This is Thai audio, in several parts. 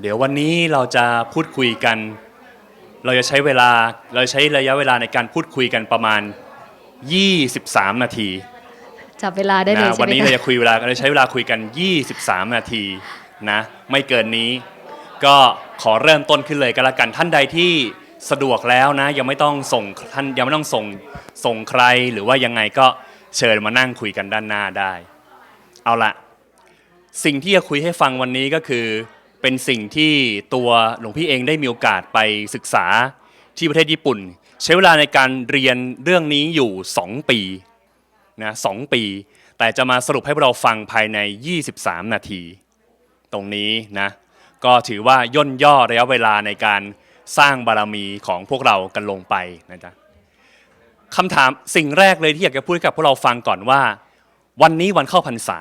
เดี๋ยววันนี้เราจะพูดคุยกัน เราจะใช้เวลาเราใช้ระยะเวลาในการพูดคุยกันประมาณ 23 นาทีจับเวลาได้เลยนะใช่วันไหมนี้เราคะจะคุยเวลาเราใช้เวลาคุยกัน 23 นาทีนะไม่เกินนี้ ก็ขอเริ่มต้นขึ้นเลยก็แล้วกันท่านใดที่สะดวกแล้วนะ ยังไม่ต้องส่งท่านยังไม่ต้องส่งส่งใครหรือว่ายังไงก็เชิญมานั่งคุยกันด้านหน้าได้ เอาละสิ่งที่จะคุยให้ฟังวันนี้ก็คือ เป็นสิ่งที่ตัวหลวงพี่เองได้มีโอกาสไปศึกษาที่ประเทศญี่ปุ่น ใช้เวลาในการเรียนเรื่องนี้อยู่ 2 ปีนะสองปี แต่จะมาสรุปให้พวกเราฟังภายใน 23 นาที ตรงนี้นะก็ถือว่าย่นย่อระยะเวลาในการสร้างบารมีของพวกเรากันลงไปนะจ๊ะคำถามสิ่งแรกเลยที่อยากจะพูดกับพวกเราฟังก่อนว่า วันนี้วันเข้าพรรษา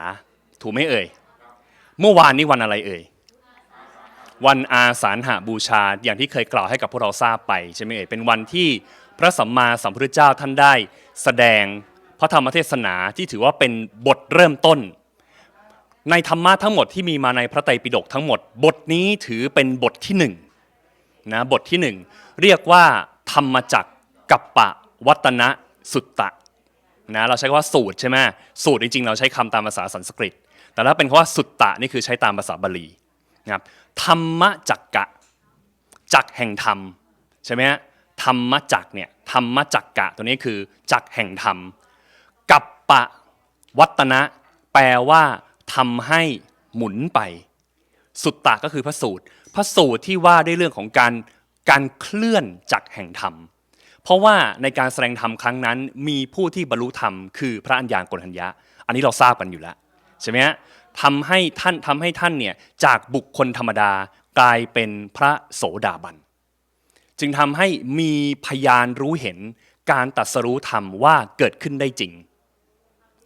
ถูกไหมเอ่ย เมื่อวานนี้วันอะไรเอ่ย วันอาสาฬหาบูชาอย่างที่เคยกล่าวให้กับพวกเราทราบไปใช่ไหมเอ่ยเป็นวันที่พระสัมมาสัมพุทธเจ้าท่านได้ แสดงพระธรรมเทศนาที่ถือว่าเป็นบทเริ่มต้น ในธรรมะทั้งหมดที่มีมาในพระไตรปิฎกทั้งหมด บทนี้ถือเป็นบทที่หนึ่งนะบทที่หนึ่งเรียกว่าธรรมจักกัปปะวัตนะสุตตะนะเราใช้คำว่าสูตรใช่ไหมสูตรจริงๆ เราใช้คำตามภาษาสันสกฤต แต่ถ้าเป็นคำว่าสุตตะนี่คือใช้ตามภาษาบาลี นะครับธรรมจักกะจักแห่งธรรมใช่ไหมฮะธรรมจักเนี่ยธรรมจักกะตัวนี้คือจักแห่งธรรมกัปปะวัตนะแปลว่าทำให้หมุนไป สุตตะก็คือพระสูตร พระสูตรที่ว่าด้วยเรื่องของการการเคลื่อนจักแห่งธรรม เพราะว่าในการแสดงธรรมครั้งนั้น มีผู้ที่บรรลุธรรมคือพระอัญญาโกณทัญญะ อันนี้เราทราบกันอยู่แล้วใช่ไหมฮะ ทำให้ท่านทำให้ท่านเนี่ยจากบุคคลธรรมดากลายเป็นพระโสดาบัน จึงทำให้มีพยานรู้เห็นการตรัสรู้ธรรมว่าเกิดขึ้นได้จริง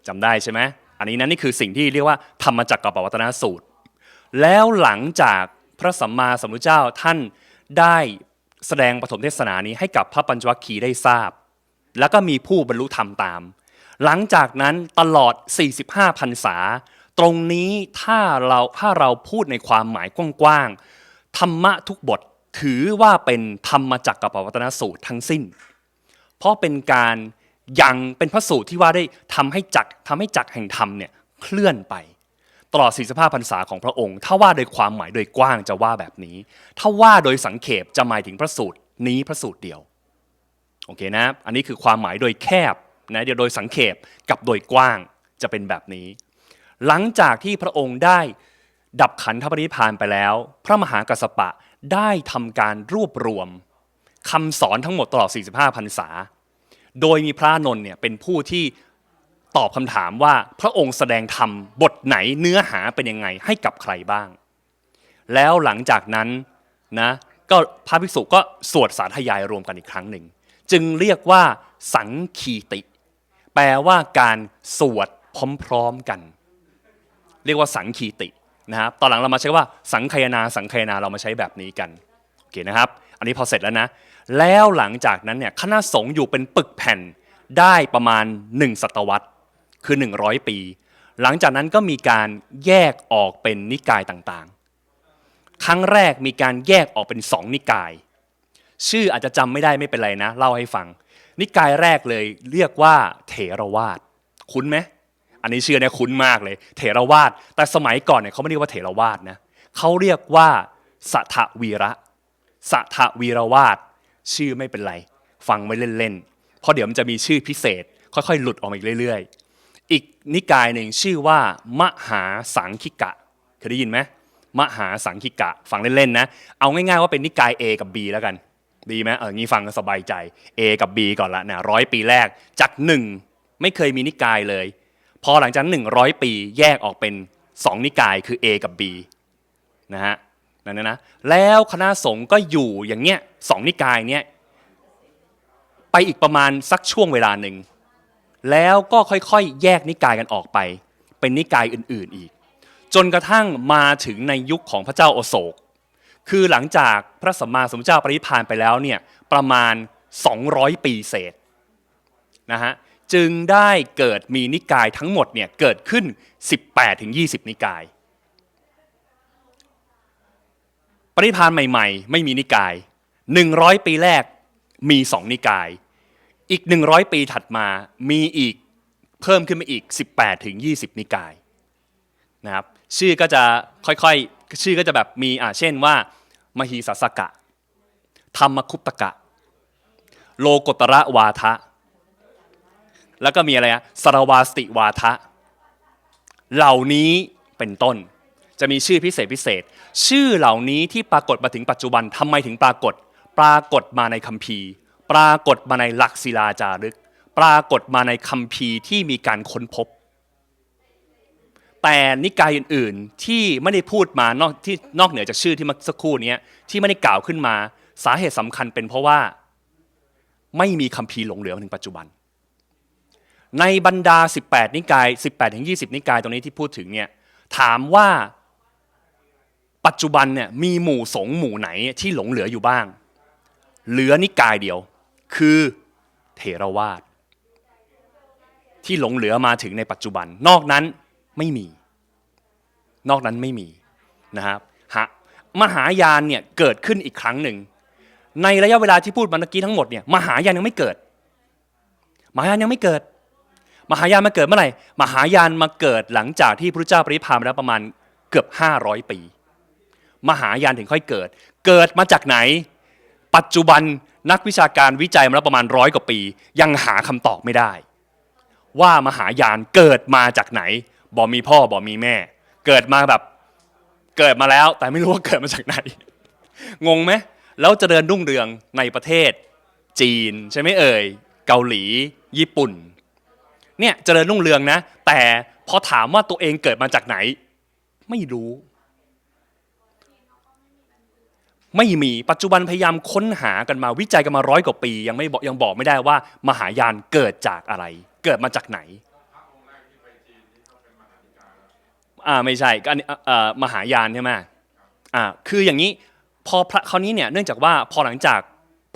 จำได้ใช่ไหมอันนี้นั่นนี่คือสิ่งที่เรียกว่าธรรมจักรกับปวัตนสูตร แล้วหลังจากพระสัมมาสัมพุทธเจ้าท่านได้แสดงปฐมเทศนานี้ให้กับพระปัญจวัคคีย์ได้ทราบ แล้วก็มีผู้บรรลุธรรมตาม หลังจากนั้นตลอด 45พรรษา ตรงนี้ถ้าเราถ้าเราพูดในความหมายกว้างๆธรรมะทุกบทถือว่าเป็นธรรมจักรกับปวัตนสูตรทั้งสิ้น เพราะเป็นการยังเป็นพระสูตรที่ว่าได้ทำให้จักรทำให้จักแห่งธรรมเนี่ยเคลื่อนไป ตลอด45พรรษาของพระองค์ ถ้าว่าโดยความหมายโดยกว้างจะว่าแบบนี้ ถ้าว่าโดยสังเขปจะหมายถึงพระสูตรนี้พระสูตรเดียวโอเคนะ อันนี้คือความหมายโดยแคบนะเดี๋ยวโดยสังเขปกับโดยกว้างจะเป็นแบบนี้ หลังจากที่พระองค์ได้ดับขันธปรินิพานไปแล้ว พระมหากัสสปะได้ทำการรวบรวมคำสอนทั้งหมดตลอด 45พรรษา โดยมีพระนนท์เนี่ยเป็นผู้ที่ตอบคำถามว่าพระองค์แสดงธรรมบทไหนเนื้อหาเป็นยังไงให้กับใครบ้าง แล้วหลังจากนั้นนะก็พระภิกษุก็สวดสาธยายรวมกันอีกครั้งหนึ่ง จึงเรียกว่าสังคีติ แปลว่าการสวดพร้อมๆกัน เรียกว่าสังคีตินะครับตอนหลังเรามาใช้ว่าสังคายนาสังคายนาเรามาใช้แบบนี้กันโอเคนะครับ อันนี้พอเสร็จแล้วนะ แล้วหลังจากนั้นเนี่ยคณะสงฆ์อยู่เป็นปึกแผ่นได้ประมาณ 1 ศตวรรษคือ 100 ปี หลังจากนั้นก็มีการแยกออกเป็นนิกายต่างๆ ครั้งแรกมีการแยกออกเป็นสองนิกาย ชื่ออาจจะจำไม่ได้ไม่เป็นไรนะ เล่าให้ฟัง นิกายแรกเลยเรียกว่าเถรวาทคุ้นไหม อันนี้ชื่อเนี่ยคุ้นมากเลย เถรวาทแต่สมัยก่อนเนี่ยเขาไม่เรียกว่าเถรวาทนะเขาเรียกว่าสัทวีระสัทวีรวาทชื่อไม่เป็นไร ฟังไว้เล่นๆเพราะเดี๋ยวมันจะมีชื่อพิเศษ ค่อยๆ หลุดออกมาอีกเรื่อยๆ อีกนิกายหนึ่งชื่อว่ามหาสังคิกะเคยได้ยินไหมมหาสังคิกะฟังเล่นๆนะเอาง่ายๆว่าเป็นนิกาย A กับ B แล้วกันดีไหมเอองี้ฟังก็สบายใจ A กับ B ก่อนละนะร้อยปีแรกจากหนึ่งไม่เคยมีนิกายเลย พอหลังจากหนึ่งร้อยปีแยกออกเป็นสองนิกายคือ A กับ B นะฮะนั่นนะนะแล้วคณะสงฆ์ก็อยู่อย่างเงี้ยสองนิกายเนี้ยไปอีกประมาณสักช่วงเวลาหนึ่งแล้วก็ค่อยๆ แยกนิกายกันออกไป เป็นนิกายอื่นๆอีก จนกระทั่งมาถึงในยุคของพระเจ้าโอโศก คือหลังจากพระสัมมาสัมพุทธเจ้าปริพานไปแล้วเนี่ยประมาณ 200 ปีเศษนะฮะ จึงได้เกิดมีนิกายทั้งหมดเนี่ยเกิดขึ้น 18-20 นิกาย ปริพานใหม่ๆ ไม่มีนิกาย 100 ปีแรกมีสองนิกาย อีก 100 ปีถัดมามีอีกเพิ่มขึ้นมาอีก 18ถึง20 นิกายนะครับชื่อก็จะค่อยๆ ชื่อก็จะแบบมีอ่าเช่นว่า มหีสาสกะ ธรรมคุปตกะ โลกตระวาทะ แล้วก็มีอะไรอะสรวาสติวาทะ เหล่านี้เป็นต้น จะมีชื่อพิเศษพิเศษ ชื่อเหล่านี้ที่ปรากฏมาถึงปัจจุบันทำไมถึงปรากฏ ปรากฏมาในคัมภีร์ ปรากฏมาในหลักศิลาจารึก ปรากฏมาในคัมภีร์ที่มีการค้นพบ แต่นิกายอื่นๆที่ไม่ได้พูดมานอกที่นอกเหนือจากชื่อที่เมื่อสักครู่นี้ที่ไม่ได้กล่าวขึ้นมา สาเหตุสำคัญเป็นเพราะว่า ไม่มีคัมภีร์หลงเหลือมาถึงปัจจุบัน ในบรรดา 18 นิกาย 18ถึง20 นิกายตรงนี้ที่พูดถึงเนี่ยถามว่าปัจจุบันเนี่ยมีหมู่สงฆ์หมู่ไหนที่หลงเหลืออยู่บ้าง เหลือนิกายเดียว คือเถรวาทที่หลงเหลือมาถึงในปัจจุบัน นอกนั้นไม่มี นอกนั้นไม่มีนะครับฮะมหายานเนี่ยเกิดขึ้นอีกครั้งหนึ่ง ในระยะเวลาที่พูดมาเมื่อกี้ทั้งหมดเนี่ยมหายานยังไม่เกิด มหายานยังไม่เกิด มหายานมาเกิดเมื่อไหร่ มหายานมาเกิดหลังจากที่พระเจ้าปริพานมาแล้วประมาณเกือบ 500 ปี มหายานถึงค่อยเกิด เกิดมาจากไหน ปัจจุบันนักวิชาการวิจัยมาแล้วประมาณร้อยกว่าปี ยังหาคำตอบไม่ได้ ว่ามหายานเกิดมาจากไหนบ่มีพ่อบ่มีแม่ เกิดมาแบบเกิดมาแล้ว แต่ไม่รู้ว่าเกิดมาจากไหน งงไหมแล้วจะเจริญรุ่งเรืองในประเทศ จีนใช่ไหมเอ่ยเกาหลี ญี่ปุ่น เนี่ยเจริญรุ่งเรืองนะ แต่พอถามว่าตัวเองเกิดมาจากไหน ไม่รู้ ไม่มีปัจจุบันพยายามค้นหากันมาวิจัยกันมาร้อยกว่าปี ยังไม่บอกยังบอกไม่ได้ว่า มหายานเกิดจากอะไร เกิดมาจากไหนอ่าไม่ใช่ก็อันนี้เอ่อมหายานใช่ไหมอ่าคืออย่างนี้พอพระคราวนี้เนี่ยเนื่องจากว่าพอหลังจาก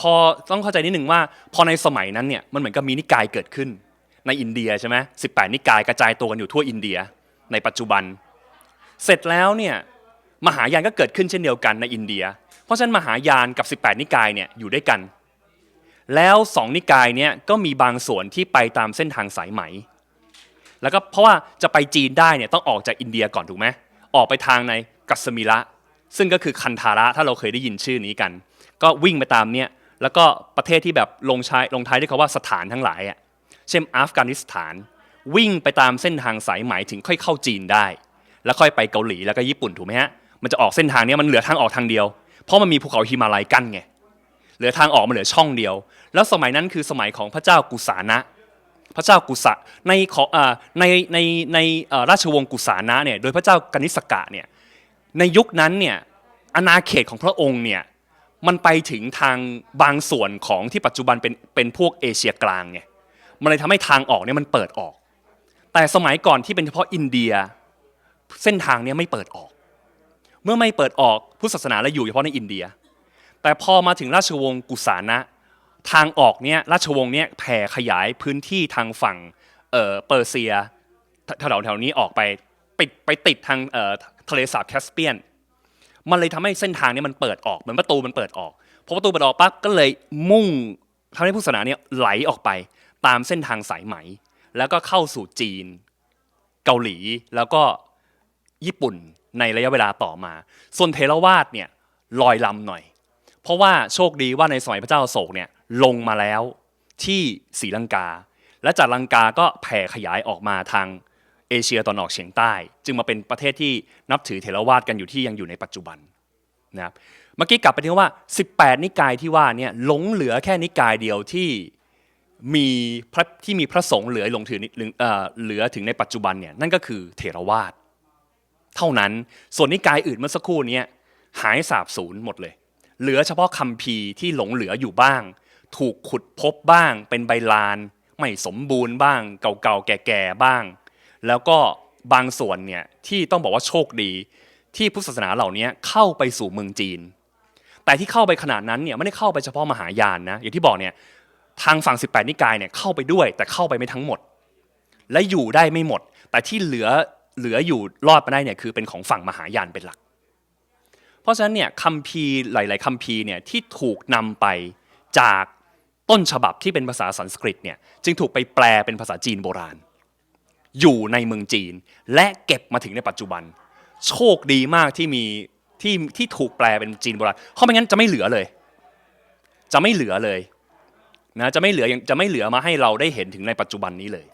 พอต้องเข้าใจนิดหนึ่งว่า พอในสมัยนั้นเนี่ยมันเหมือนกับมีนิกายเกิดขึ้น ในอินเดียใช่ไหมสิบแปดนิกายกระจายตัวกันอยู่ทั่วอินเดียในปัจจุบัน เสร็จแล้วเนี่ยมหายานก็เกิดขึ้นเช่นเดียวกันในอินเดีย เพราะฉะนั้นมหายานกับ 18 นิกายเนี่ยอยู่ด้วยกัน แล้วสองนิกายเนี่ยก็มีบางส่วนที่ไปตามเส้นทางสายไหม แล้วก็เพราะว่าจะไปจีนได้เนี่ยต้องออกจากอินเดียก่อนถูกไหมออกไปทางในกัสมิระซึ่งก็คือคันธาระถ้าเราเคยได้ยินชื่อนี้กัน ก็วิ่งไปตามเนี่ยแล้วก็ประเทศที่แบบลงใช้ลงท้ายด้วยคำว่าสถานทั้งหลายอะ เช่นอัฟกานิสถาน วิ่งไปตามเส้นทางสายไหมถึงค่อยเข้าจีนได้ แล้วค่อยไปเกาหลีแล้วก็ญี่ปุ่นถูกไหมฮะมันจะออกเส้นทางนี้มันเหลือทางออกทางเดียว เพราะมันมีภูเขาฮิมาลัยกั้นไงเหลือทางออกมันเหลือช่องเดียว แล้วสมัยนั้นคือสมัยของพระเจ้ากุสานะ พระเจ้ากุสะในขอในในในราชวงศ์กุสานะเนี่ยโดยพระเจ้ากนิษกะเนี่ยในยุคนั้นเนี่ยอาณาเขตของพระองค์เนี่ยมันไปถึงทางบางส่วนของที่ปัจจุบันเป็นเป็นพวกเอเชียกลางไง มันเลยทำให้ทางออกเนี่ยมันเปิดออก แต่สมัยก่อนที่เป็นเฉพาะอินเดีย เส้นทางเนี้ไม่เปิดออก เมื่อไม่เปิดออกพุทธศาสนาและอยู่เฉพาะในอินเดีย แต่พอมาถึงราชวงศ์กุสานะ ทางออกเนี่ยราชวงศ์เนี่ยแผ่ขยายพื้นที่ทางฝั่งเอ่อเปอร์เซียแถวแถวนี้ออกไปปิดไปติดทางเอ่อทะเลสาบแคสเปียน มันเลยทำให้เส้นทางเนี้มันเปิดออกเหมือนประตูมันเปิดออกพอประตูเปิดออกปั๊บก็เลยมุ่งทำให้พุทธศาสนาเนี่ยไหลออกไป ตามเส้นทางสายไหม แล้วก็เข้าสู่จีน เกาหลี แล้วก็ญี่ปุ่นในระยะเวลาต่อมา ส่วนเทรวาสเนี่ยลอยลำหน่อย เพราะว่าโชคดีว่าในสมัยพระเจ้าโศกเนี่ยลงมาแล้วที่ศรีลังกา และจากลังกาก็แผ่ขยายออกมาทางเอเชียตะวันออกเฉียงใต้ จึงมาเป็นประเทศที่นับถือเทรวาสกันอยู่ที่ยังอยู่ในปัจจุบันนะครับเมื่อกี้กลับไปที่ว่า 18 นิกายที่ว่าเนี่ยหลงเหลือแค่นิกายเดียวที่ มีพระที่มีพระสงฆ์เหลือหลงถือเหลือถึงในปัจจุบันเนี่ยนั่นก็คือเทรวาสเท่านั้นส่วนนิกายอื่นเมื่อสักครู่นี้หายสาบสูญหมดเลย เหลือเฉพาะคัมภีที่หลงเหลืออยู่บ้าง ถูกขุดพบบ้าง เป็นใบลาน ไม่สมบูรณ์บ้าง เก่าๆแก่ๆบ้าง แล้วก็บางส่วนเนี่ยที่ต้องบอกว่าโชคดี ที่พุทธศาสนาเหล่านี้เข้าไปสู่เมืองจีน แต่ที่เข้าไปขนาดนั้นเนี่ยไม่ได้เข้าไปเฉพาะมหายานนะอย่างที่บอกเนี่ย ทางฝั่ง 18 นิกายเนี่ยเข้าไปด้วย แต่เข้าไปไม่ทั้งหมด และอยู่ได้ไม่หมด แต่ที่เหลือเหลืออยู่รอดมาได้เนี่ยคือเป็นของฝั่งมหายานเป็นหลัก เพราะฉะนั้นเนี่ยคัมภีหลาย ๆคัมภีเนี่ยที่ถูกนำไปจากต้นฉบับที่เป็นภาษาสันสกฤตเนี่ยจึงถูกไปแปลเป็นภาษาจีนโบราณ อยู่ในเมืองจีน และเก็บมาถึงในปัจจุบัน โชคดีมากที่มีที่ที่ถูกแปลเป็นจีนโบราณเพราะไม่งั้นจะไม่เหลือเลย จะไม่เหลือเลย นะจะไม่เหลือยังจะไม่เหลือมาให้เราได้เห็นถึงในปัจจุบันนี้เลย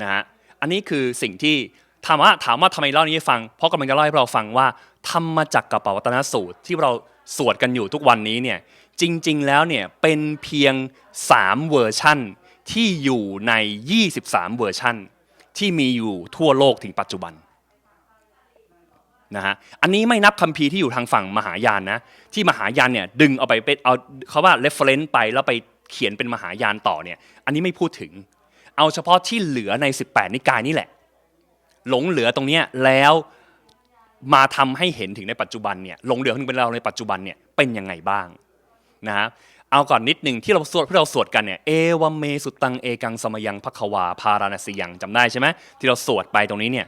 นะฮะอันนี้คือสิ่งที่ถามว่าถามว่าทำไมเล่านี้ให้ฟัง เพราะกำลังจะเล่าให้เราฟังว่าธรรมจักรกับปวัตนสูตรที่เราสวดกันอยู่ทุกวันนี้เนี่ยจริง ๆ แล้วเนี่ยเป็นเพียง 3 เวอร์ชั่นที่อยู่ใน 23 เวอร์ชั่น ที่มีอยู่ทั่วโลกถึงปัจจุบันนะฮะอันนี้ไม่นับคัมภีร์ที่อยู่ทางฝั่งมหายานนะที่มหายานเนี่ยดึงเอาไปเป็นเอาเขาว่า reference ไปแล้วไป เขียนเป็นมหายานต่อเนี่ย อันนี้ไม่พูดถึง เอาเฉพาะที่เหลือใน 18 นิกายนี่แหละ หลงเหลือตรงเนี้ยแล้วมาทำให้เห็นถึงในปัจจุบันเนี่ยหลงเหลือถึงเป็นเราในปัจจุบันเนี่ยเป็นยังไงบ้างนะฮะเอาก่อนนิดหนึ่งที่เราสวดที่เราสวดกันเนี่ยเอวเมสุตังเอกังสมยังภควาพาราณสียังจำได้ใช่ไหมที่เราสวดไปตรงนี้เนี่ย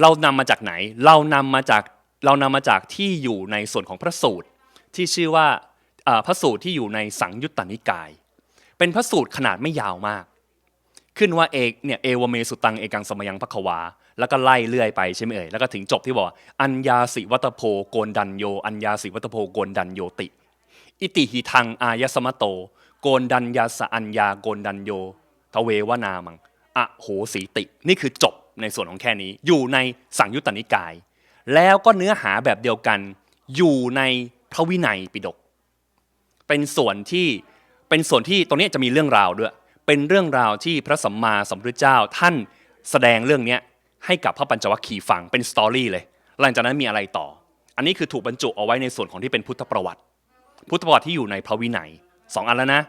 เรานำมาจากไหน เรานำมาจากเรานำมาจากที่อยู่ในส่วนของพระสูตรที่ชื่อว่า พระสูตรที่อยู่ในสังยุตตนิกาย เป็นพระสูตรขนาดไม่ยาวมาก ขึ้นว่าเอกเนี่ยเอวเมสุตังเอกังสมยังภควา แล้วก็ไล่เรื่อยไปใช่ไหมเอ่ยแล้วก็ถึงจบที่บอกอัญญาสิวัตโพโกนดันโย อัญญาสิวัตโพโกนดันโยติ อิติหิทังอายสมโต โกนดันยาสอัญญาโกนดันโยทเววนามังอะโหสีติ นี่คือจบในส่วนของแค่นี้ อยู่ในสังยุตตนิกาย แล้วก็เนื้อหาแบบเดียวกัน อยู่ในพระวินัยปิฎก เป็นส่วนที่เป็นส่วนที่ตรงนี้จะมีเรื่องราวด้วย เป็นเรื่องราวที่พระสัมมาสัมพุทธเจ้าท่านแสดงเรื่องนี้ให้กับพระปัญจวัคคีย์ฟังเป็นสตอรี่เลย หลังจากนั้นมีอะไรต่อ อันนี้คือถูกบรรจุเอาไว้ในส่วนของที่เป็นพุทธประวัติ พุทธประวัติที่อยู่ในพระวินัยสองอันแล้วนะ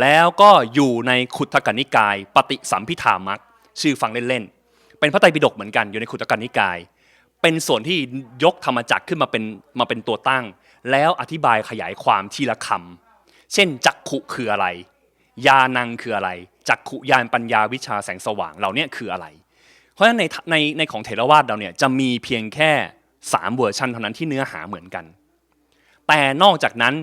แล้วก็อยู่ในขุทกนิกาย ปฏิสัมพิธามักชื่อฟังเล่นๆ เป็นพระไตรปิฎกเหมือนกันอยู่ในขุทกนิกาย เป็นส่วนที่ยกธรรมจักรขึ้นมาเป็นมาเป็นตัวตั้ง แล้วอธิบายขยายความทีละคำเช่นจักขุคืออะไร ยานังคืออะไร จักขุยานปัญญาวิชาแสงสว่างเหล่านี้คืออะไร เพราะฉะนั้นในในในของเถรวาทเราเนี่ยจะมีเพียงแค่3เวอร์ชันเท่านั้นที่เนื้อหาเหมือนกัน แต่นอกจากนั้น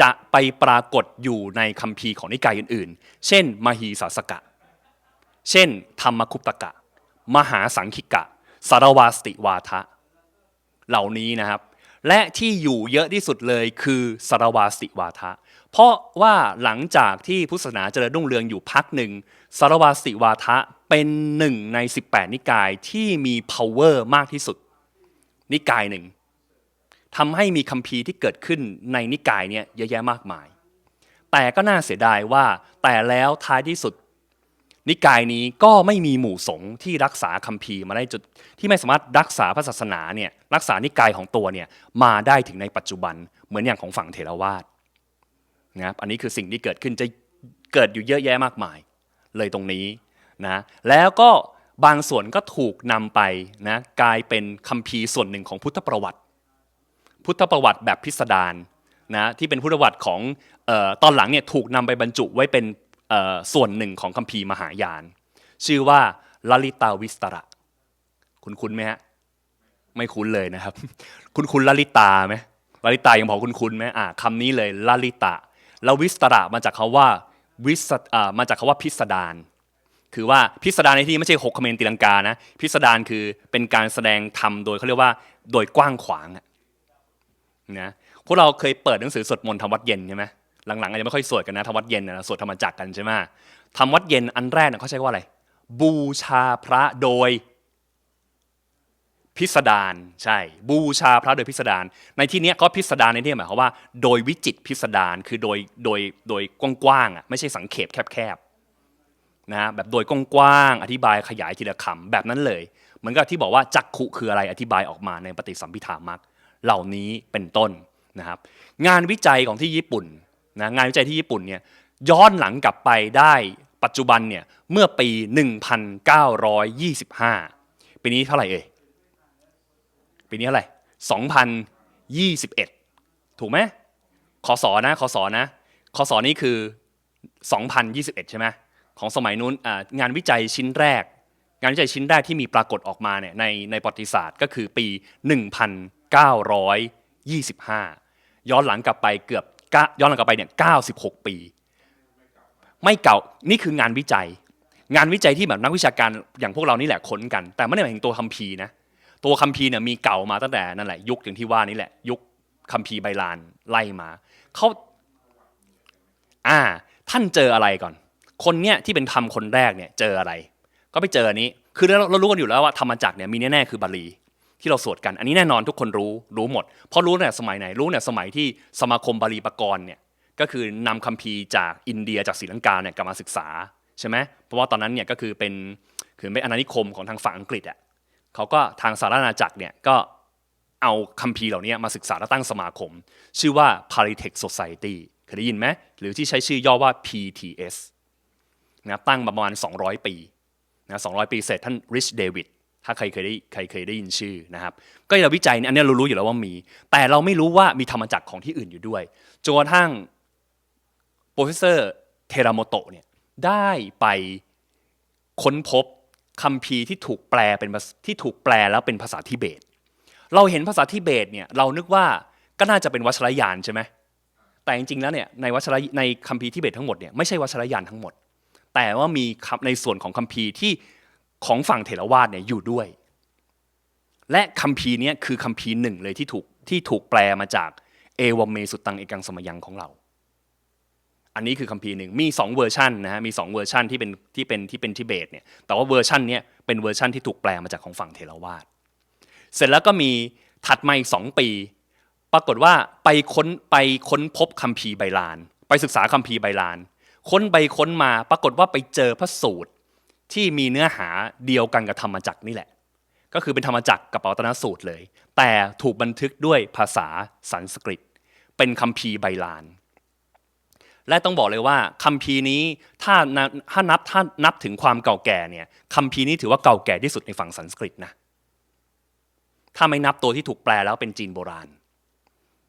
จะไปปรากฏอยู่ในคัมภีร์ของนิกายอื่นๆ เช่น มหีสาสกะ เช่น ธรรมคุปตกะ มหาสังคิกะ สารวาสติวาทะ เหล่านี้นะครับ และที่อยู่เยอะที่สุดเลยคือสารวาสิวาทะ เพราะว่าหลังจากที่พุทธศาสนาเจริญรุ่งเรืองอยู่พักหนึ่งสารวาสิวาทะเป็นหนึ่งใน 18 นิกายที่มี power มากที่สุด นิกายหนึ่งทำให้มีคัมภีร์ที่เกิดขึ้นในนิกายเนี่ยเยอะแยะมากมาย แต่ก็น่าเสียดายว่าแต่แล้วท้ายที่สุด นิกายนี้ก็ไม่มีหมู่สงฆ์ที่รักษาคัมภีร์มาได้จนที่ไม่สามารถรักษาพระศาสนาเนี่ยรักษานิกายของตัวเนี่ยมาได้ถึงในปัจจุบันเหมือนอย่างของฝั่งเทรวาสนะครับอันนี้คือสิ่งที่เกิดขึ้นจะเกิดอยู่เยอะแยะมากมาย เลยตรงนี้นะแล้วก็บางส่วนก็ถูกนำไปนะกลายเป็นคัมภีร์ส่วนหนึ่งของพุทธประวัติ พุทธประวัติแบบพิสดารนะที่เป็นพุทธประวัติของเออตอนหลังเนี่ยถูกนำไปบรรจุไว้เป็น ส่วนหนึ่งของคัมภีร์มหายาน ชื่อว่าลลิตาวิสตระ คุณคุ้นไหมฮะ ไม่คุ้นเลยนะครับ คุณคุณลลิตาไหมลลิตายังพอคุณคุ้นไหมอ่าคำนี้เลยลลิตาแล้ววิสตระมาจากคาว่าวิสอ่ามาจากคาว่าพิสดารคือว่าพิสดารในที่นี้ไม่ใช่หกคเมนตีลังกานะพิสดารคือเป็นการแสดงธรรมโดยเขาเรียกว่าโดยกว้างขวางนะพวกเราเคยเปิดหนังสือสวดมนต์ทำวัดเย็นใช่ไหม หลังๆอาจจะไม่ค่อยสวดกันนะทำวัดเย็นนะสวดธรรมจักรกันใช่ไหมทำวัดเย็นอันแรกเนี่ยเขาใช้ว่าอะไร บูชาพระโดยพิสดารใช่ บูชาพระโดยพิสดารในที่นี้ก็พิสดารในที่หมายความว่าโดยวิจิตพิสดารคือโดยโดยโดยกว้างๆอะไม่ใช่สังเขปแคบๆนะแบบโดยกว้างๆอธิบายขยายทีละคำแบบนั้นเลยเหมือนกับที่บอกว่าจักขุคืออะไรอธิบายออกมาในปฏิสัมพิธามักเหล่านี้เป็นต้นนะครับ งานวิจัยของที่ญี่ปุ่น นะงานวิจัยที่ญี่ปุ่นเนี่ยย้อนหลังกลับไปได้ปัจจุบันเนี่ยเมื่อปี 1925 ปีนี้เท่าไหร่เอ่ยปีนี้อะไหร่2021 ถูกไหมขอสอนะขอสอนะขอสอนี้คือ 2021 ใช่ไหมของสมัยนู้นงานวิจัยชิ้นแรก งานวิจัยชิ้นแรกที่มีปรากฏออกมาเนี่ยในในประวัติศาสตร์ก็คือปี 1925 ย้อนหลังกลับไปเกือบ ย้อนหลังกลับไปเนี่ย96 ปี ไม่เก่านี่คืองานวิจัย งานวิจัยที่แบบนักวิชาการอย่างพวกเรานี่แหละค้นกัน แต่ไม่ได้หมายถึงตัวคัมภีร์นะตัวคัมภีร์เนี่ยมีเก่ามาตั้งแต่นั่นแหละยุคอย่างที่ว่านี่แหละ ยุคคัมภีร์ไบลานไล่มาเขาอ่า ท่านเจออะไรก่อน คนเนี้ยที่เป็นทำคนแรกเนี่ยเจออะไร ก็ไปเจออันนี้ คือเราเรารู้กันอยู่แล้วว่าธรรมจักรเนี่ยมีแน่ๆคือบาลี ที่เราสวดกัน อันนี้แน่นอนทุกคนรู้รู้หมด เพราะรู้เนี่ยสมัยไหนรู้เนี่ยสมัยที่สมาคมบาลีปกรณ์เนี่ยก็คือนำคัมภีร์จากอินเดียจากศรีลังกาเนี่ยกลับมาศึกษาใช่ไหมเพราะว่าตอนนั้นเนี่ยก็คือเป็นคือเป็นอาณานิคมของทางฝั่งอังกฤษอะเขาก็ทางสารอาณาจักรเนี่ยก็เอาคัมภีร์เหล่านี้มาศึกษาและตั้งสมาคม ชื่อว่า Paritext Society เคยได้ยินไหมหรือที่ใช้ชื่อย่อว่า PTS นะตั้งประมาณ 200 ปีนะ200 ปีเสร็จท่าน Rich David ถ้าใครเคยได้ใครเคยได้ยินชื่อนะครับ ก็เราวิจัยเนี่ยอันนี้เรารู้อยู่แล้วว่ามี แต่เราไม่รู้ว่ามีธรรมจักรของที่อื่นอยู่ด้วยจนกระทั่งโปรเฟสเซอร์เทราโมโตะเนี่ยได้ไปค้นพบคัมภีร์ที่ถูกแปลเป็นที่ถูกแปลแล้วเป็นภาษาทิเบต เราเห็นภาษาทิเบตเนี่ยเรานึกว่าก็น่าจะเป็นวัชรยานใช่ไหมแต่จริงๆแล้วเนี่ยในวัชรในคัมภีร์ทิเบตทั้งหมดเนี่ยไม่ใช่วัชรยานทั้งหมด แต่ว่ามีในส่วนของคัมภีร์ที่ ของฝั่งเถรวาทเนี่ยอยู่ด้วย และคัมภีร์นี้คือคัมภีร์หนึ่งเลยที่ถูกที่ถูกแปลมาจากเอวมเมสุตังเอกังสมยังของเรา อันนี้คือคัมภีร์หนึ่งมี2เวอร์ชันนะฮะมี2เวอร์ชันที่เป็นที่เป็นที่เป็นทิเบตเนี่ยแต่ว่าเวอร์ชันนี้เป็นเวอร์ชันที่ถูกแปลมาจากของฝั่งเทรวาสเสร็จแล้วก็มีถัดมาอีกสองปี ปรากฏว่าไปค้นไปค้นพบคัมภีร์ไบลาน ไปศึกษาคัมภีร์ไบลาน ค้นไปค้นมาปรากฏว่าไปเจอพระสูตร ที่มีเนื้อหาเดียวกันกับธรรมจักรนี่แหละ ก็คือเป็นธรรมจักรกับปวัตนสูตรเลย แต่ถูกบันทึกด้วยภาษาสันสกฤต เป็นคัมภีร์ไบลาน และต้องบอกเลยว่าคัมภีร์นี้ถ้านับถ้านับถ้านับถึงความเก่าแก่เนี่ยคัมภีร์นี้ถือว่าเก่าแก่ที่สุดในฝั่งสันสกฤตนะถ้าไม่นับตัวที่ถูกแปลแล้วเป็นจีนโบราณ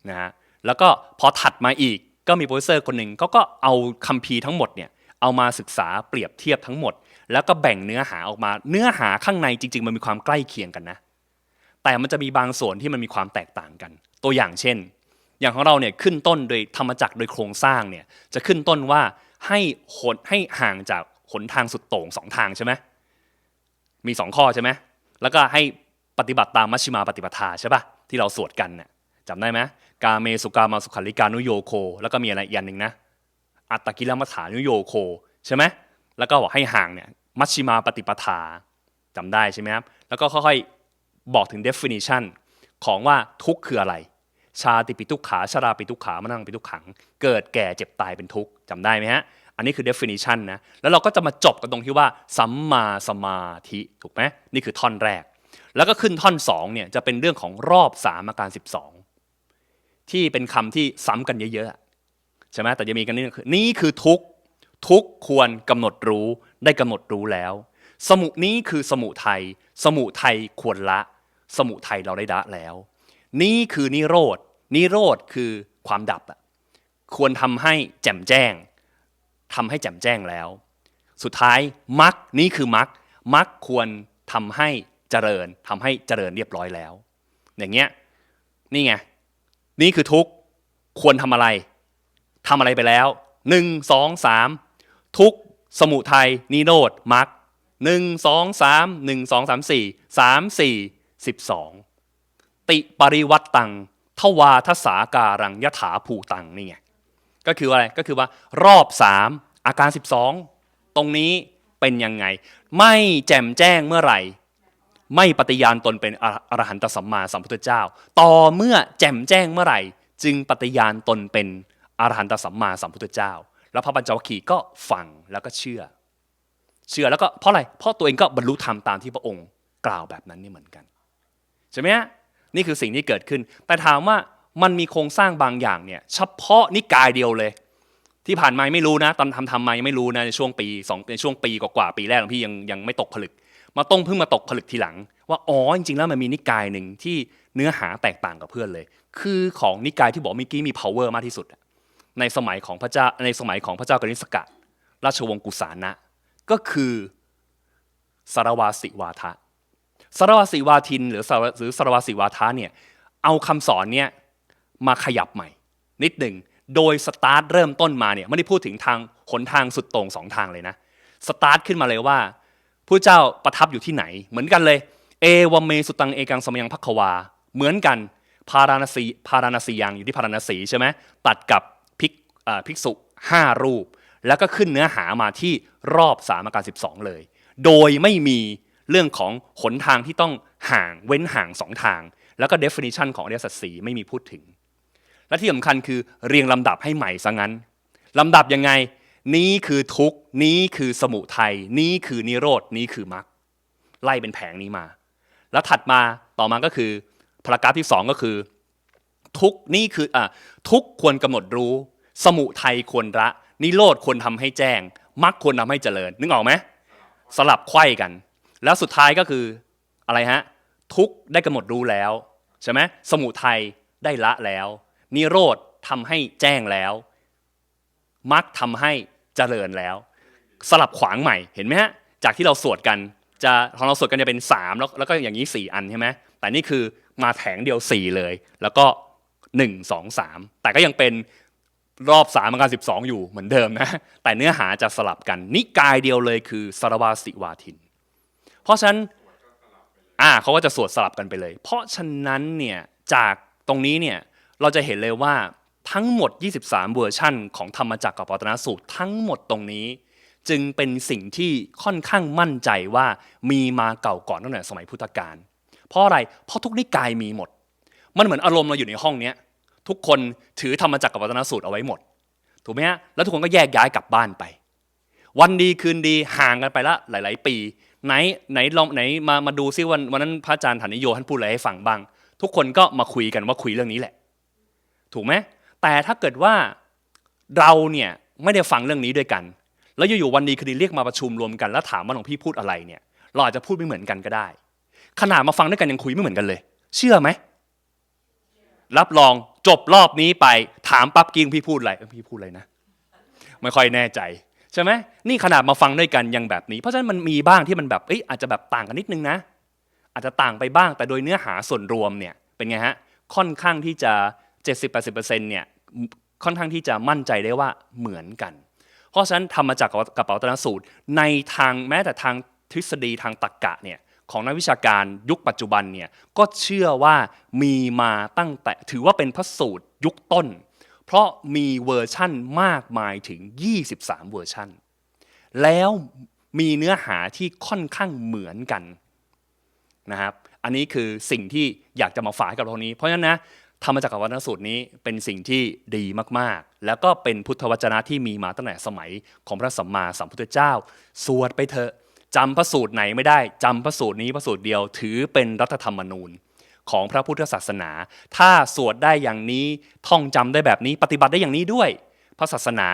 นะฮะแล้วก็พอถัดมาอีกก็มีโปรเฟสเซอร์คนหนึ่งเขาก็เอาคัมภีร์ทั้งหมดเนี่ยเอามาศึกษาเปรียบเทียบทั้งหมด แล้วก็แบ่งเนื้อหาออกมา เนื้อหาข้างในจริง ๆ มันมีความใกล้เคียงกันนะ แต่มันจะมีบางส่วนที่มันมีความแตกต่างกัน ตัวอย่างเช่น อย่างของเราเนี่ยขึ้นต้นโดยธรรมจักรโดยโครงสร้างเนี่ยจะขึ้นต้นว่าให้หนให้ห่างจากหนทางสุดโต่งสองทางใช่ไหมมีสองข้อใช่ไหมแล้วก็ให้ปฏิบัติตามมัชฌิมาปฏิปทาใช่ปะที่เราสวดกันเนี่ยจำได้ไหมกาเมสุกามาสุขาริกานุโยโค แล้วก็มีอะไรอีกอย่างหนึ่งนะอัตตกิลมัฐานุโยโคใช่ไหมแล้วก็บอกให้ห่างเนี่ย มัชฌิมาปฏิปทาจำได้ใช่ไหมครับ แล้วก็ค่อยๆบอกถึง definition ของว่าทุกข์คืออะไร ชาติปิทุกขาชาราปิทุกขามานั่งปิทุกขัง เกิดแก่เจ็บตายเป็นทุกข์จำได้ไหมฮะ อันนี้คือ definition นะ แล้วเราก็จะมาจบกันตรงที่ว่าสัมมาสมาธิถูกไหมนี่คือท่อนแรก แล้วก็ขึ้นท่อน2เนี่ยจะเป็นเรื่องของรอบ3อาการ 12 ที่เป็นคำที่ซ้ำกันเยอะๆใช่ไหมแต่จะมีกันนี่คือนี่คือทุกข์ทุกข์ควรกำหนดรู้ ได้กำหนดรู้แล้ว สมุนี้คือสมุทัยสมุทัยควรละ สมุทัยเราได้ละแล้ว นี่คือนิโรธนิโรธคือความดับอะควรทำให้แจ่มแจ้งทำให้แจ่มแจ้งแล้ว สุดท้ายมักนี่คือมักมักควรทำให้เจริญทำให้เจริญเรียบร้อยแล้ว อย่างเงี้ยนี่ไงนี่คือทุกข์ควรทำอะไรทำอะไรไปแล้วหนึ่งสองสามทุกข์ สมุทัยนิโรธมักหนึ่งสองสามหนึ่งสองสามสี่สามสี่สิบสองติปริวัตตังทวาทสาการังยถาภูตังนี่ไงก็คืออะไรก็คือว่ารอบสามอาการ 12 ตรงนี้เป็นยังไง ไม่แจ่มแจ้งเมื่อไหร่ ไม่ปฏิญาณตนเป็นอรหันตสัมมาสัมพุทธเจ้า ต่อเมื่อแจ่มแจ้งเมื่อไหร่ จึงปฏิญาณตนเป็นอรหันตสัมมาสัมพุทธเจ้า แล้วพระปัญจวัคคีย์ก็ฟังแล้วก็เชื่อ เชื่อแล้วก็เพราะอะไร เพราะตัวเองก็บรรลุธรรมตามที่พระองค์กล่าวแบบนั้นนี่เหมือนกันใช่ไหมฮะนี่คือสิ่งที่เกิดขึ้น แต่ถามว่ามันมีโครงสร้างบางอย่างเนี่ยเฉพาะนิกายเดียวเลย ที่ผ่านมาไม่รู้นะ ตอนทำทำมายังไม่รู้นะในช่วงปีสองในช่วงปีกว่าๆปีแรกของพี่ยังยังไม่ตกผลึก มาต้องเพิ่งมาตกผลึกทีหลัง ว่าอ๋อจริงๆแล้วมันมีนิกายหนึ่งที่เนื้อหาแตกต่างกับเพื่อนเลย คือของนิกายที่บอกเมื่อกี้มี power มากที่สุด ในสมัยของพระเจ้าในสมัยของพระเจ้ากนิษกะ ราชวงศ์กุสานะ ก็คือสารวาสิวาทะสารวาสีวาทิน หรือสารหรือสารวาสีวาทะเนี่ยเอาคำสอนเนี่ยมาขยับใหม่ นิดหนึ่งโดยสตาร์ทเริ่มต้นมาเนี่ยไม่ได้พูดถึงทางหนทางสุดต่งสองทางเลยนะสตาร์ทขึ้นมาเลยว่าผู้เจ้าประทับอยู่ที่ไหน เหมือนกันเลยเอวเมสุตังเอกังสมยังพักวา เหมือนกันพาราณสีพาราณสียังอยู่ที่พาราณสีใช่ไหมตัดกับ ภิกอ่าภิกษุห้ารูป แล้วก็ขึ้นเนื้อหามาที่รอบสามอาการ12เลย โดยไม่มีเรื่องของหนทางที่ต้องห่างเว้นห่างสองทาง แล้วก็ definition ของอริยสัจสีไม่มีพูดถึง และที่สำคัญคือเรียงลำดับให้ใหม่ซะงั้นลำดับยังไง นี้คือทุกนี้คือสมุทัยนี้คือนิโรดนี้คือมรรคไล่เป็นแผงนี้มา แล้วถัดมาต่อมาก็คือพารากราฟที่สองก็คือ ทุกนี่คืออะทุกควรกำหนดรู้ สมุทัยควรละนิโรธควรทำให้แจ้งมรรคควรทำให้เจริญ นึกออกไหมสลับไขว้กัน แล้วสุดท้ายก็คืออะไรฮะทุกได้กำหนดรู้แล้วใช่ไหมสมุทัยได้ละแล้ว นิโรธทำให้แจ้งแล้วมรรคทำให้เจริญแล้ว สลับขวางใหม่เห็นไหมฮะจากที่เราสวดกันจะของเราสวดกันจะเป็น3แล้วแล้วก็อย่างนี้ 4 อันใช่ไหมแต่นี่คือมาแถงเดียว 4 เลย แล้วก็ 1 2 3 แต่ก็ยังเป็น รอบ3อาการ12อยู่เหมือนเดิมนะ แต่เนื้อหาจะสลับกัน นิกายเดียวเลยคือสารวาสิวาทิน เพราะฉะนั้นอ่าเขาก็จะสวดสลับกันไปเลย เพราะฉะนั้นเนี่ยจากตรงนี้เนี่ยเราจะเห็นเลยว่าทั้งหมด 23 เวอร์ชั่น ของธรรมจักรกับปตนสูตรทั้งหมดตรงนี้ จึงเป็นสิ่งที่ค่อนข้างมั่นใจว่ามีมาเก่าก่อนตั้งแต่สมัยพุทธกาลเพราะอะไรเพราะทุกนิกายมีหมด มันเหมือนอารมณ์เราอยู่ในห้องเนี้ย ทุกคนถือธรรมจักรกับวัตนสูตรเอาไว้หมด ถูกไหมฮะแล้วทุกคนก็แยกย้ายกลับบ้านไป วันดีคืนดีห่างกันไปละหลาย ๆ ปี ไหนไหนลองไหนมามาดูซิวันวันนั้นพระอาจารย์ฐานิโยท่านพูดอะไรให้ฟังบ้าง ทุกคนก็มาคุยกันว่าคุยเรื่องนี้แหละ ถูกไหมแต่ถ้าเกิดว่าเราเนี่ยไม่ได้ฟังเรื่องนี้ด้วยกัน แล้วอยู่ๆวันดีคืนดีเรียกมาประชุมรวมกันแล้วถามว่าหลวงพี่พูดอะไรเนี่ยเราอาจจะพูดไม่เหมือนกันก็ได้ ขนาดมาฟังด้วยกันยังคุยไม่เหมือนกันเลย เชื่อไหมรับรอง จบรอบนี้ไปถามปั๊บกิ้งพี่พูดอะไรพี่พูดอะไรนะ ไม่ค่อยแน่ใจใช่ไหมนี่ขนาดมาฟังด้วยกันยังแบบนี้ เพราะฉะนั้นมันมีบ้างที่มันแบบเอ้ยอาจจะแบบต่างกันนิดนึงนะ อาจจะต่างไปบ้างแต่โดยเนื้อหาส่วนรวมเนี่ยเป็นไงฮะค่อนข้างที่จะ 70-80%เนี่ยค่อนข้างที่จะมั่นใจได้ว่าเหมือนกัน เพราะฉะนั้นทำมาจากกระเป๋าตนสูตรในทางแม้แต่ทางทฤษฎีทางตรรกะเนี่ย ของนักวิชาการยุคปัจจุบันเนี่ยก็เชื่อว่ามีมาตั้งแต่ถือว่าเป็นพระสูตรยุคต้น เพราะมีเวอร์ชั่นมากมายถึง 23 เวอร์ชั่น แล้วมีเนื้อหาที่ค่อนข้างเหมือนกันนะครับอันนี้คือสิ่งที่อยากจะมาฝากให้กับเราตรงนี้ เพราะฉะนั้นนะธรรมจักรวัฒนสูตรนี้เป็นสิ่งที่ดีมากๆ แล้วก็เป็นพุทธวจนะที่มีมาตั้งแต่สมัยของพระสัมมาสัมพุทธเจ้า สวดไปเถอะ จำพระสูตรไหนไม่ได้จำพระสูตรนี้พระสูตรเดียว ถือเป็นรัฐธรรมนูญของพระพุทธศาสนา ถ้าสวดได้อย่างนี้ท่องจำได้แบบนี้ปฏิบัติได้อย่างนี้ด้วย พระศาสนา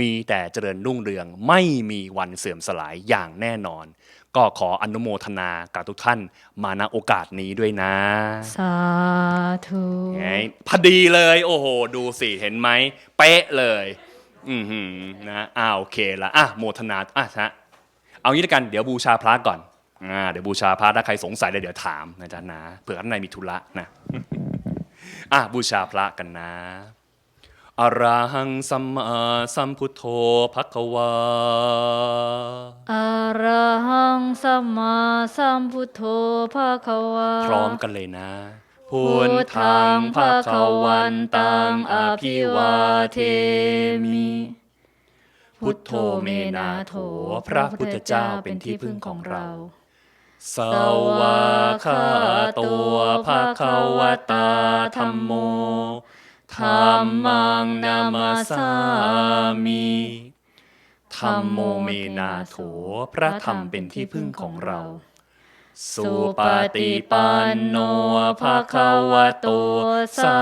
มีแต่เจริญรุ่งเรือง ไม่มีวันเสื่อมสลายอย่างแน่นอน ก็ขออนุโมทนากับทุกท่านมาณโอกาสนี้ด้วยนะ สาธุไงพอดีเลย โอ้โห ดูสิเห็นไหมเป๊ะเลย อือหือนะอ่าโอเคละอะโมทนาอะฮะ เอางี้แล้วกันเดี๋ยวบูชาพระก่อนอ่าเดี๋ยวบูชาพระถ้าใครสงสัยเลยเดี๋ยวถามนะจ๊ะนะเผื่อข้างในมีธุระนะอะบูชาพระกันนะอราหังสัมมาสัมพุทโธภควาอะระหังสัมมาสัมพุทโธภะคะวาพร้อมกันเลยนะพุทธังภะคะวันตังอภิวาเทมิ พุทโธเมนาโถ พระพุทธเจ้าเป็นที่พึ่งของเรา สวาคาตัวภะคะวตาธรรมโมธรรมังนามาสามิธรรมโมเมนาโถ พระธรรมเป็นที่พึ่งของเรา สุปฏิปันโนภะควโต สา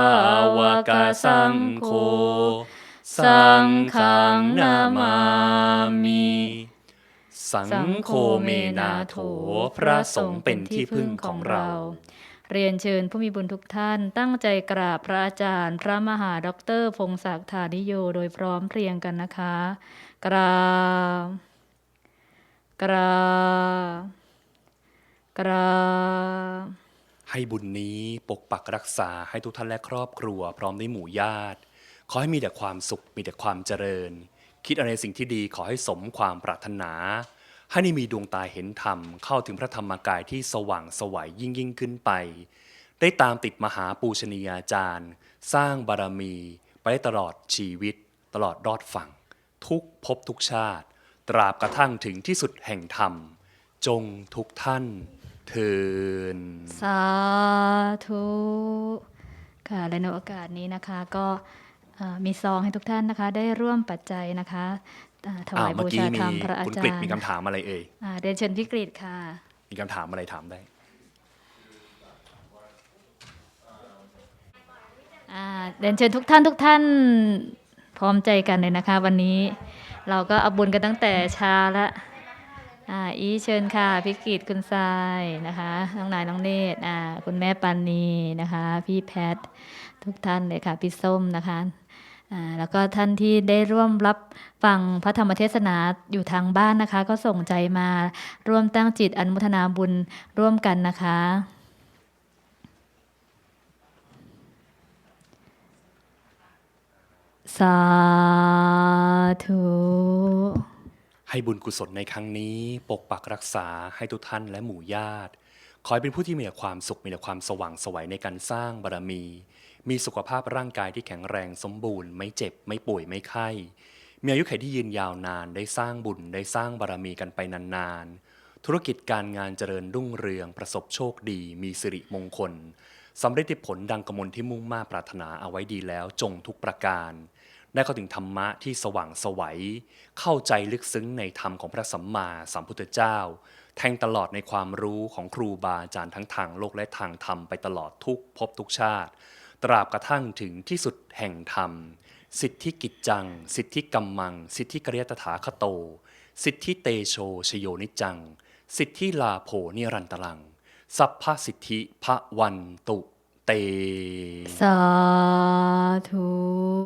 วกสังโฆ สังฆังนามามิสังโฆเมนาโถ พระสงฆ์เป็นที่พึ่งของเรา เรียนเชิญผู้มีบุญทุกท่านตั้งใจกราบพระอาจารย์ พระมหาด็อกเตอร์พงศักดิ์ฐานิโยโดยพร้อมเพรียงกันนะคะ กราบกราบกราบให้บุญนี้ปกปักรักษาให้ทุกท่านและครอบครัว พร้อมด้วยหมู่ญาติ ขอให้มีแต่ความสุขมีแต่ความเจริญ คิดอะไรสิ่งที่ดีขอให้สมความปรารถนาให้ได้มีดวงตาเห็นธรรมเข้าถึงพระธรรมกายที่สว่างสวัยยิ่งยิ่งขึ้นไป ได้ตามติดมหาปูชนียาจารย์ สร้างบารมี ไปได้ตลอดชีวิต ตลอดรอดฝั่ง ทุกภพทุกชาติ ตราบกระทั่งถึงที่สุดแห่งธรรม จงทุกท่านเทินสาธุค่ะและในโอกาสนี้นะคะก็ มีซองให้ทุกท่านนะคะ ได้ร่วมปัจจัยนะคะอ่าถวายเมื่บูอกี้ชามีธรรมพระอาคุณจากริตรย์มีคำถามอะไรเอ่ยอ่าเรียนเชิญพี่กฤษค่ะ มีคำถามอะไรถามได้อ่าเรียนเชิญทุกท่านทุกท่านพร้อมใจกันเลยนะคะ วันนี้เราก็เอาบุญกันตั้งแต่เช้าละอ่าอีเชิญค่ะพี่กิตคุณทรายนะคะน้องนายน้องเนตรอ่าคุณแม่ปานีนะคะ พี่แพททุกท่านเลยค่ะ พี่ส้มนะคะอ่า แล้วก็ท่านที่ได้ร่วมรับฟังพระธรรมเทศนาอยู่ทางบ้านนะคะ ก็ส่งใจมาร่วมตั้งจิตอนุโมทนาบุญร่วมกันนะคะสาธุให้บุญกุศลในครั้งนี้ ปกปักรักษาให้ทุกท่านและหมู่ญาติ ขอให้เป็นผู้ที่มีแต่ความสุขมีแต่ความสว่างสวัยในการสร้างบารมี มีสุขภาพร่างกายที่แข็งแรงสมบูรณ์ ไม่เจ็บไม่ป่วยไม่ไข้มีอายุขัยที่ยืนยาวนานได้สร้างบุญได้สร้างบารมีกันไปนานๆ ธุรกิจการงานเจริญรุ่งเรือง ประสบโชคดี มีสิริมงคลสำเร็จผลดังกมลที่มุ่งมา่ปรารถนาเอาไว้ดีแล้วจงทุกประการ ได้เข้าถึงธรรมะที่สว่างไสวัย เข้าใจลึกซึ้งในธรรมของพระสัมมาสัมพุทธเจ้า แทงตลอดในความรู้ของครูบาอาจารย์ทั้งทางโลกและทางธรรมไปตลอดทุกภพทุกชาติ ตราบกระทั่งถึงที่สุดแห่งธรรม สิทธิกิจจัง สิทธิกัมมัง สิทธิกริยตถาคโต สิทธิเตโชชโยนิจจัง สิทธิลาโภนิรันตรัง สัพพสิทธิพระวันตุเต สาธุ